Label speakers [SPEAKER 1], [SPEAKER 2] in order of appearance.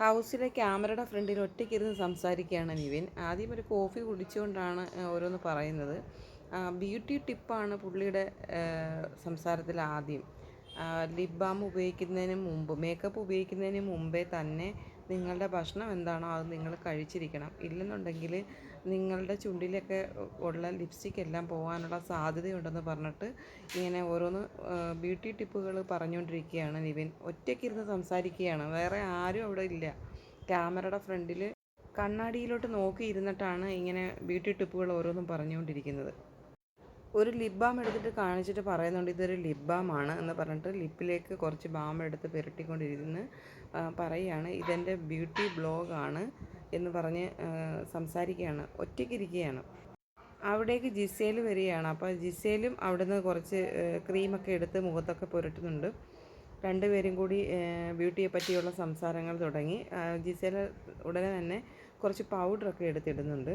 [SPEAKER 1] ഹൗസിലെ ക്യാമറയുടെ ഫ്രണ്ടിൽ ഒറ്റയ്ക്കിരുന്ന് സംസാരിക്കുകയാണ് നിവിൻ ആദ്യം ഒരു കോഫി കുടിച്ചുകൊണ്ടാണ് ഓരോന്ന് പറയുന്നത്. ബ്യൂട്ടി ടിപ്പാണ് പുള്ളിയുടെ സംസാരത്തിൽ ആദ്യം. ലിപ് ബാം ഉപയോഗിക്കുന്നതിന് മുമ്പ് മേക്കപ്പ് ഉപയോഗിക്കുന്നതിന് മുമ്പേ തന്നെ നിങ്ങളുടെ ഭക്ഷണം എന്താണോ അത് നിങ്ങൾ കഴിച്ചിരിക്കണം. ഇല്ലെന്നുണ്ടെങ്കിൽ നിങ്ങളുടെ ചുണ്ടിലൊക്കെ ഉള്ള ലിപ്സ്റ്റിക് എല്ലാം പോകാനുള്ള സാധ്യതയുണ്ടെന്ന് പറഞ്ഞിട്ട് ഇങ്ങനെ ഓരോന്ന് ബ്യൂട്ടി ടിപ്പുകൾ പറഞ്ഞുകൊണ്ടിരിക്കുകയാണ് നിവിൻ. ഒറ്റയ്ക്കിരുന്ന് സംസാരിക്കുകയാണ്. വേറെ ആരും അവിടെ ഇല്ല. ക്യാമറയുടെ ഫ്രണ്ടിൽ കണ്ണാടിയിലോട്ട് നോക്കി ഇരുന്നിട്ടാണ് ഇങ്ങനെ ബ്യൂട്ടി ടിപ്പുകൾ ഓരോന്നും പറഞ്ഞുകൊണ്ടിരിക്കുന്നത്. ഒരു ലിപ് ബാം എടുത്തിട്ട് കാണിച്ചിട്ട് പറയുന്നുണ്ട് ഇതൊരു ലിപ് ബാം ആണ് എന്ന് പറഞ്ഞിട്ട് ലിപ്പിലേക്ക് കുറച്ച് ബാം എടുത്ത് പുരട്ടിക്കൊണ്ടിരുന്ന് പറയുകയാണ് ഇതെന്റെ ബ്യൂട്ടി ബ്ലോഗാണ് എന്ന് പറഞ്ഞ് സംസാരിക്കുകയാണ്. ഒറ്റയ്ക്കിരിക്കുകയാണ് അവിടേക്ക് ജിസേൽ വരികയാണ്. അപ്പോൾ ജിസേലും അവിടുന്ന് കുറച്ച് ക്രീമൊക്കെ എടുത്ത് മുഖത്തൊക്കെ പുരട്ടുന്നുണ്ട്. രണ്ടുപേരും കൂടി ബ്യൂട്ടിയെ പറ്റിയുള്ള സംസാരങ്ങൾ തുടങ്ങി. ജിസേൽ ഉടനെ തന്നെ കുറച്ച് പൗഡറൊക്കെ എടുത്തിടുന്നുണ്ട്.